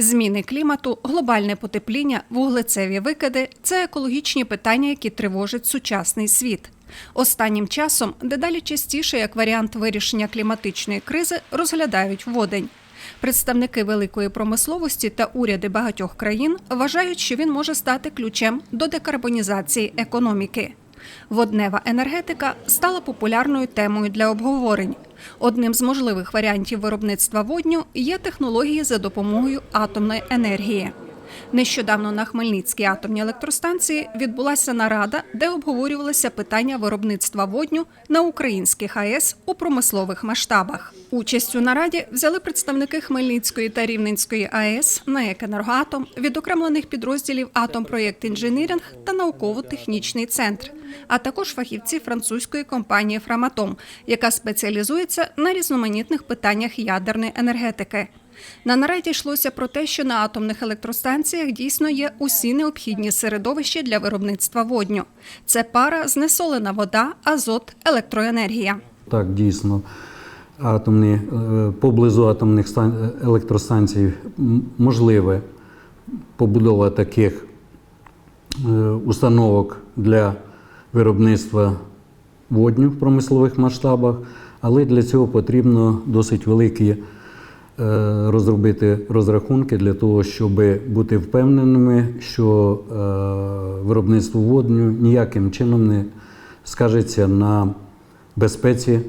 Зміни клімату, глобальне потепління, вуглецеві викиди це екологічні питання, які тривожать сучасний світ. Останнім часом дедалі частіше як варіант вирішення кліматичної кризи розглядають водень. Представники великої промисловості та уряди багатьох країн вважають, що він може стати ключем до декарбонізації економіки. Воднева енергетика стала популярною темою для обговорень. Одним з можливих варіантів виробництва водню є технології за допомогою атомної енергії. Нещодавно на Хмельницькій атомній електростанції відбулася нарада, де обговорювалися питання виробництва водню на українських АЕС у промислових масштабах. Участь у нараді взяли представники Хмельницької та Рівненської АЕС, НАЕК «Енергоатом», відокремлених підрозділів «Атомпроєкт Інженірінг» та науково-технічний центр, а також фахівці французької компанії Фраматом, яка спеціалізується на різноманітних питаннях ядерної енергетики. На нараді йшлося про те, що на атомних електростанціях дійсно є усі необхідні середовища для виробництва водню. Це пара, знесолена вода, азот, електроенергія. Так, дійсно, атомні, е, поблизу атомних електростанцій можливе побудова таких е, установок для виробництва водню в промислових масштабах, але для цього потрібно досить великі розробити розрахунки для того, щоб бути впевненими, що е, виробництво водню ніяким чином не скажеться на безпеці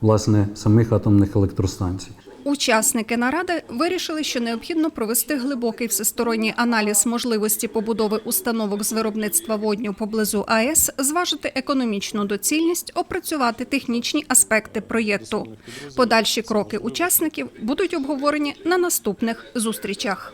власне самих атомних електростанцій. Учасники наради вирішили, що необхідно провести глибокий всесторонній аналіз можливості побудови установок з виробництва водню поблизу АЕС, зважити економічну доцільність, опрацювати технічні аспекти проєкту. Подальші кроки учасників будуть обговорені на наступних зустрічах.